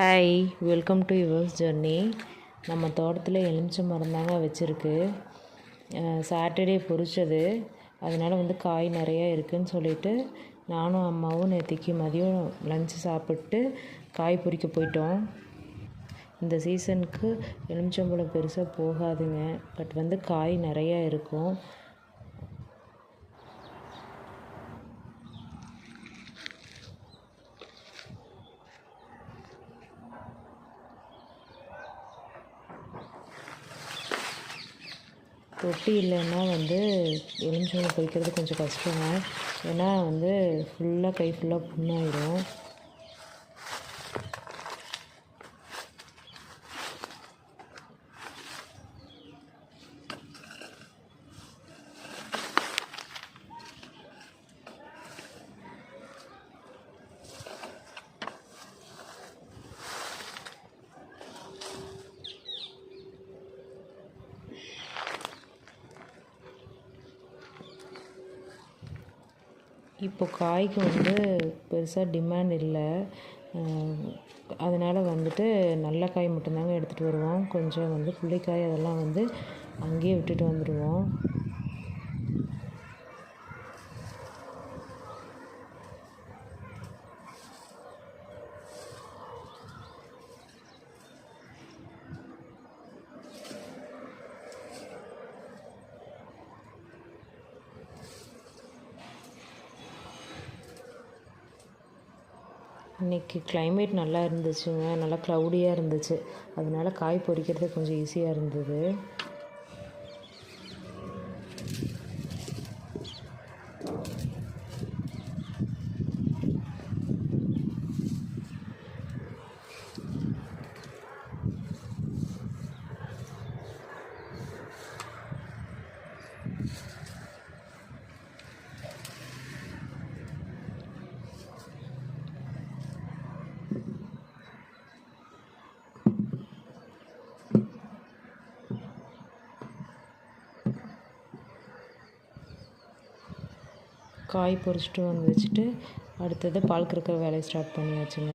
Hi welcome to yours journey நம்ம தோட்டத்தில் எலுமிச்சை மரம் தாங்க வச்சுருக்கு. சாட்டர்டே பொரிச்சது. அதனால் வந்து காய் நிறையா இருக்குதுன்னு சொல்லிட்டு நானும் அம்மாவும் நேற்றுக்கு மதியம் லஞ்சு சாப்பிட்டு காய் பொறிக்க போயிட்டோம். இந்த சீசனுக்கு எலுமிச்சம்பழம் பெருசாக போகாதுங்க. பட் வந்து காய் நிறையா இருக்கும். தொட்டி இல்லைன்னா வந்து எலுமிச்சம்பழம் பறிக்கிறது கொஞ்சம் கஷ்டங்க. ஏன்னா வந்து ஃபுல்லாக கை ஃபுல்லாக புண்ணாயிடும் இப்போ காய்க்கு வந்து பெருசாக டிமாண்ட் இல்லை. அதனால் வந்துட்டு நல்ல காய் மட்டும்தாங்க எடுத்துகிட்டு வருவோம். கொஞ்சம் வந்து புள்ளிக்காய் அதெல்லாம் வந்து அங்கேயே விட்டுட்டு வந்துடுவோம் இன்றைக்கி கிளைமேட் நல்லா இருந்துச்சுங்க. நல்லா க்ளவுடியாக இருந்துச்சு. அதனால காய் பொறிக்கிறது கொஞ்சம் ஈஸியாக இருந்தது. காய் பொறிச்சிட்டு வந்து வச்சுட்டு அடுத்தது பால் கறக்கிற வேலையை ஸ்டார்ட் பண்ணியாச்சுங்க.